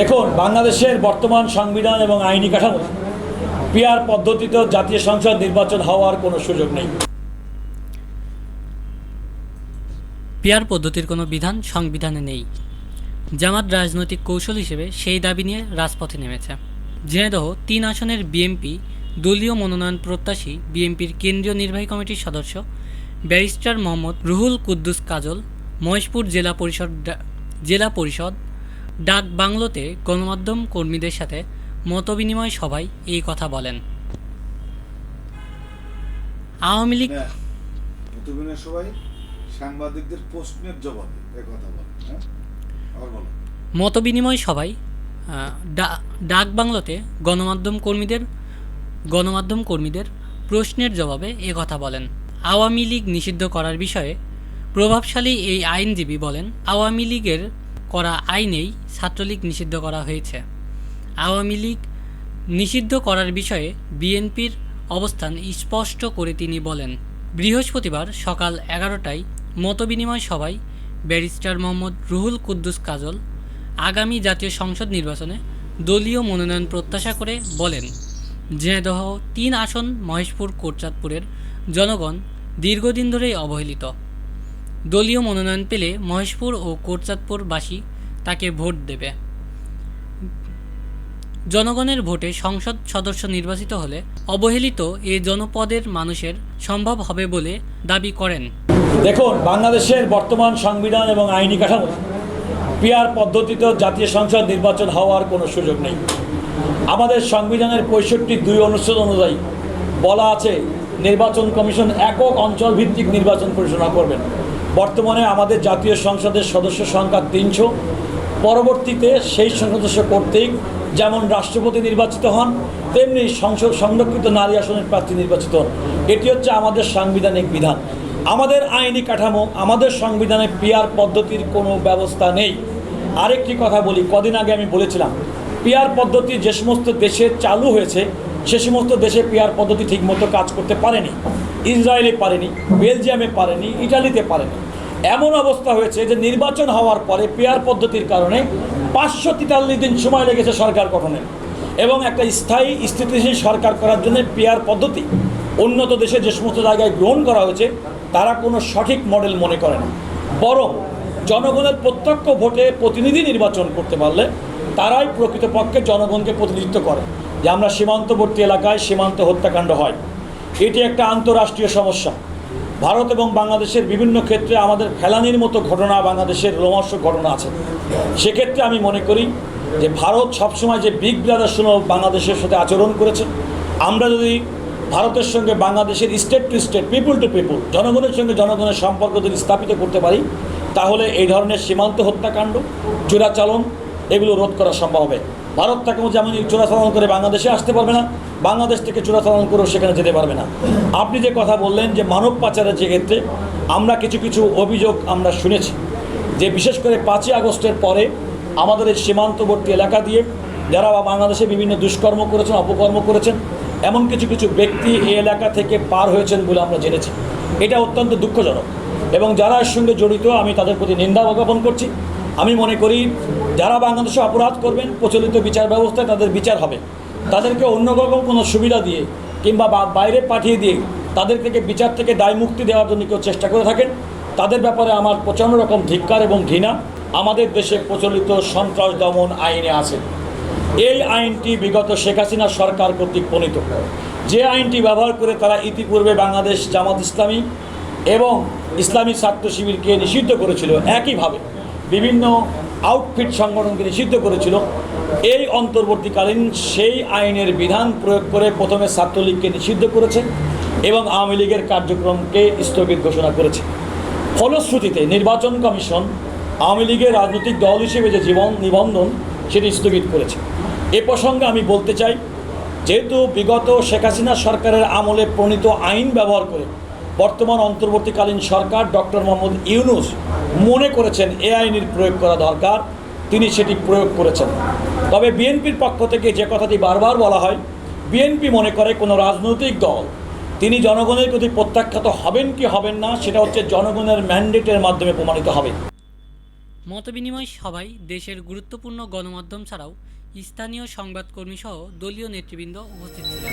দেখুন, বাংলাদেশের বর্তমান সংবিধান এবং আইনি কাঠামো পিয়ার পদ্ধতিতে জাতীয় সংসদ নির্বাচন হওয়ার কোনো সুযোগ নেই। পিয়ার পদ্ধতির কোনো বিধান সংবিধানে নেই। জামাত রাজনৈতিক কৌশল হিসেবে সেই দাবি নিয়ে রাজপথে নেমেছে। ঝিনাইদহ তিন আসনের বিএমপি দলীয় মনোনয়ন প্রত্যাশী বিএনপির কেন্দ্রীয় নির্বাহী কমিটির সদস্য ব্যারিস্টার মোহাম্মদ রুহুল কুদ্দুস কাজল, মহেশপুর জেলা পরিষদ জেলা পরিষদ ডাক বাংলোতে গণমাধ্যম কর্মীদের সাথে মতবিনিময় সভায় এই কথা বলেন। আওয়ামী লীগ হ্যাঁ মতবিনের সবাই সাংবাদিকদের প্রশ্নের জবাবে কথা হ্যাঁ? মতবিনিময় সভায় ডাক বাংলোতে গণমাধ্যম কর্মীদের গণমাধ্যম কর্মীদের প্রশ্নের জবাবে এ কথা বলেন। আওয়ামী লীগ নিষিদ্ধ করার বিষয়ে প্রভাবশালী এই আইনজীবী বলেন আওয়ামী লীগের করা আইনেই ছাত্রলীগ নিষিদ্ধ করা হয়েছে। আওয়ামী লীগ নিষিদ্ধ করার বিষয়ে বিএনপির অবস্থান স্পষ্ট করে তিনি বলেন, বৃহস্পতিবার সকাল এগারোটায় মতবিনিময় সভায় ব্যারিস্টার মোহাম্মদ রুহুল কুদ্দুস কাজল আগামী জাতীয় সংসদ নির্বাচনে দলীয় মনোনয়ন প্রত্যাশা করে বলেন ঝিনাইদহ তিন আসন মহেশপুর কোটচাঁদপুরের জনগণ দীর্ঘদিন ধরেই অবহেলিত। দলীয় মনোনয়ন পেলে মহেশপুর ও কোটচাঁদপুরবাসী তাকে ভোট দেবে। জনগণের ভোটে সংসদ সদস্য নির্বাচিত হলে অবহেলিত এ জনপদের মানুষের সম্ভব হবে বলে দাবি করেন। দেখুন, বাংলাদেশের বর্তমান সংবিধান এবং আইনি কাঠামো পিয়ার পদ্ধতিতে জাতীয় সংসদ নির্বাচন হওয়ার কোনো সুযোগ নেই। আমাদের সংবিধানের পঁয়ষট্টি দুই অনুচ্ছেদ অনুযায়ী বলা আছে, নির্বাচন কমিশন একক অঞ্চল ভিত্তিক নির্বাচন পরিচালনা করবেন। বর্তমানে আমাদের জাতীয় সংসদের সদস্য সংখ্যা তিনশো। পরবর্তীতে সেই সদস্য কর্তৃক যেমন রাষ্ট্রপতি নির্বাচিত হন, তেমনি সংসদ সংরক্ষিত নারী আসনের প্রার্থী নির্বাচিত হন। এটি হচ্ছে আমাদের সাংবিধানিক বিধান। আমাদের আইনি কাঠামো, আমাদের সংবিধানে পিয়ার পদ্ধতির কোনো ব্যবস্থা নেই। আরেকটি কথা বলি, কদিন আগে আমি বলেছিলাম, পিয়ার পদ্ধতি যে সমস্ত দেশে চালু হয়েছে, সে সমস্ত দেশে পিয়ার পদ্ধতি ঠিকমতো কাজ করতে পারেনি। ইসরায়েলে পারেনি, বেলজিয়ামে পারেনি, ইটালিতে পারেনি। এমন অবস্থা হয়েছে যে নির্বাচন হওয়ার পরে পেয়ার পদ্ধতির কারণে পাঁচশো তেতাল্লিশ দিন সময় লেগেছে সরকার গঠনের এবং একটা স্থায়ী স্থিতিশীল সরকার করার জন্য পেয়ার পদ্ধতি। উন্নত দেশে যে সমস্ত জায়গায় গ্রহণ করা হয়েছে, তারা কোনো সঠিক মডেল মনে করে না। বরং জনগণের প্রত্যক্ষ ভোটে প্রতিনিধি নির্বাচন করতে পারলে তারাই প্রকৃতপক্ষে জনগণকে প্রতিনিধিত্ব করে। যে আমরা সীমান্তবর্তী এলাকায় সীমান্ত হত্যাকাণ্ড হয়। এটি একটা আন্তঃরাষ্ট্রীয় সমস্যা। ভারত এবং বাংলাদেশের বিভিন্ন ক্ষেত্রে আমাদের ফেলানির মতো ঘটনা বাংলাদেশের রোমহর্ষক ঘটনা আছে। সেক্ষেত্রে আমি মনে করি যে ভারত সবসময় যে বিগ ব্রাদার শুনো বাংলাদেশের সাথে আচরণ করেছে, আমরা যদি ভারতের সঙ্গে বাংলাদেশের state to state, people to people, জনগণের সঙ্গে জনগণের সম্পর্ক যদি স্থাপিত করতে পারি, তাহলে এই ধরনের সীমান্ত হত্যাকাণ্ড, চোরাচালন, এগুলো রোধ করা সম্ভব হবে। ভারত থেকে যেমন চোরাচালান করে বাংলাদেশে আসতে পারবে না, বাংলাদেশ থেকে চোরাচালান করেও সেখানে যেতে পারবে না। আপনি যে কথা বললেন যে মানব পাচারের যে ক্ষেত্রে, আমরা কিছু কিছু অভিযোগ আমরা শুনেছি। যে বিশেষ করে পাঁচই আগস্টের পরে আমাদের এই সীমান্তবর্তী এলাকা দিয়ে যারা বা বাংলাদেশে বিভিন্ন দুষ্কর্ম করেছেন, অপকর্ম করেছেন, এমন কিছু কিছু ব্যক্তি এই এলাকা থেকে পার হয়েছেন বলে আমরা জেনেছি। এটা অত্যন্ত দুঃখজনক। এবং যারা এর সঙ্গে জড়িত, আমি তাদের প্রতি নিন্দা জ্ঞাপন করছি। আমি মনে করি যারা বাংলাদেশে অপরাধ করবেন, প্রচলিত বিচার ব্যবস্থায় তাদের বিচার হবে। তাদেরকে অন্য রকম কোনো সুবিধা দিয়ে কিংবা বাইরে পাঠিয়ে দিয়ে তাদের থেকে বিচার থেকে দায় মুক্তি দেওয়ার জন্য কেউ চেষ্টা করে থাকেন। তাদের ব্যাপারে আমার প্রচণ্ড রকম ধিক্কার এবং ঘৃণা। আমাদের দেশে প্রচলিত সন্ত্রাস দমন আইনে আছে। এই আইনটি বিগত শেখ হাসিনা সরকার কর্তৃক প্রণীত। যে আইনটি ব্যবহার করে তারা ইতিপূর্বে বাংলাদেশ জামাত ইসলামী এবং ইসলামী ছাত্র শিবিরকে নিষিদ্ধ করেছিল, একইভাবে বিভিন্ন আউটফিট সংগঠনকে নিষিদ্ধ করেছিল। এই অন্তর্বর্তীকালীন সেই আইনের বিধান প্রয়োগ করে প্রথমে ছাত্রলীগকে নিষিদ্ধ করেছে এবং আওয়ামী লীগের কার্যক্রমকে স্থগিত ঘোষণা করেছে। ফলশ্রুতিতে নির্বাচন কমিশন আওয়ামী লীগের রাজনৈতিক দল হিসেবে যে জীবন নিবন্ধন সেটি স্থগিত করেছে। এ প্রসঙ্গে আমি বলতে চাই, যেহেতু বিগত শেখ হাসিনা সরকারের আমলে প্রণীত আইন ব্যবহার করে বর্তমান অন্তর্বর্তীকালীন সরকার ডক্টর মোহাম্মদ ইউনুস মনে করেছেন এ আইনের প্রয়োগ করা দরকার, তিনি সেটি প্রয়োগ করেছেন। তবে বিএনপির পক্ষ থেকে যে কথাটি বারবার বলা হয়, বিএনপি মনে করে কোনো রাজনৈতিক দল, তিনি জনগণের প্রতি প্রত্যাখ্যাত হবেন কি হবেন না, সেটা হচ্ছে জনগণের ম্যান্ডেটের মাধ্যমে প্রমাণিত হবে। মতবিনিময় সভায় দেশের গুরুত্বপূর্ণ গণমাধ্যম ছাড়াও স্থানীয় সংবাদকর্মী সহ দলীয় নেতৃবৃন্দ উপস্থিত ছিলেন।